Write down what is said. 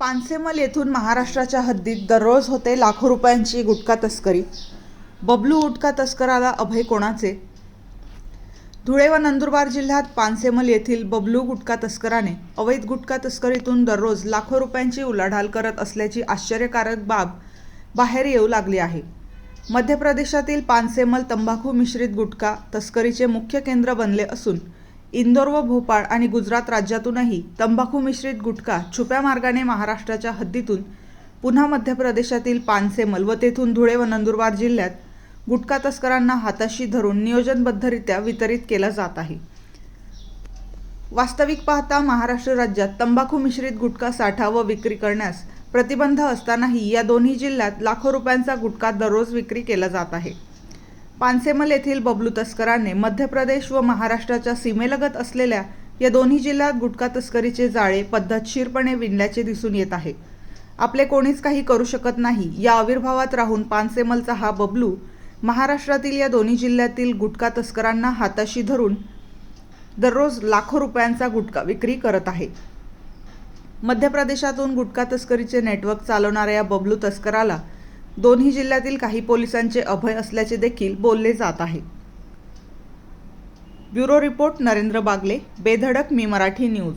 पानसेमल येथून महाराष्ट्राच्या हद्दीत दररोज होते लाखो रुपयांची गुटखा तस्करी. बबलू गुटखा तस्कराला अभय कोणाचे? धुळे व नंदुरबार जिल्ह्यात पानसेमल येथील बबलू गुटखा तस्कराने अवैध गुटखा तस्करीतून दररोज लाखो रुपयांची उलाढाल करत असल्याची आश्चर्यकारक बाब बाहेर येऊ लागली आहे. मध्य प्रदेशातील पानसेमल तंबाखू मिश्रित गुटखा तस्करीचे मुख्य केंद्र बनले असून इंदोर व भोपाळ आणि गुजरात राज्यातूनही तंबाखू मिश्रित गुटखा छुप्या मार्गाने महाराष्ट्राच्या हद्दीतून पुन्हा मध्य प्रदेशातील पानसेमल व तेथून धुळे व नंदुरबार जिल्ह्यात गुटखा तस्करांना हाताशी धरून नियोजनबद्धरित्या वितरित केला जात आहे. वास्तविक पाहता महाराष्ट्र राज्यात तंबाखू मिश्रित गुटखा साठा व विक्री करण्यास प्रतिबंध असतानाही या दोन्ही जिल्ह्यात लाखो रुपयांचा गुटखा दररोज विक्री केला जात आहे. पानसेमल येथील बबलू तस्करांनी मध्य प्रदेश व महाराष्ट्राच्या सीमेलगत असलेल्या या दोन्ही जिल्ह्यात गुटखा तस्करीचे जाळे पद्धतशीरपणे विणल्याचे दिसून येत आहे. आपले कोणीच काही करू शकत नाही या आविर्भावात राहून पानसेमलचा हा बबलू महाराष्ट्रातील या दोन्ही जिल्ह्यातील गुटखा तस्करांना हाताशी धरून दररोज लाखो रुपयांचा गुटखा विक्री करत आहे. मध्य प्रदेशातून गुटखा तस्करीचे नेटवर्क चालवणाऱ्या या बबलू तस्कराला दोन्ही जिल्ह्यातील काही पोलिसांचे अभय असल्याचे देखील बोलले जात आहे. Bureau report Narendra Bagle Bedhadak Mi Marathi news.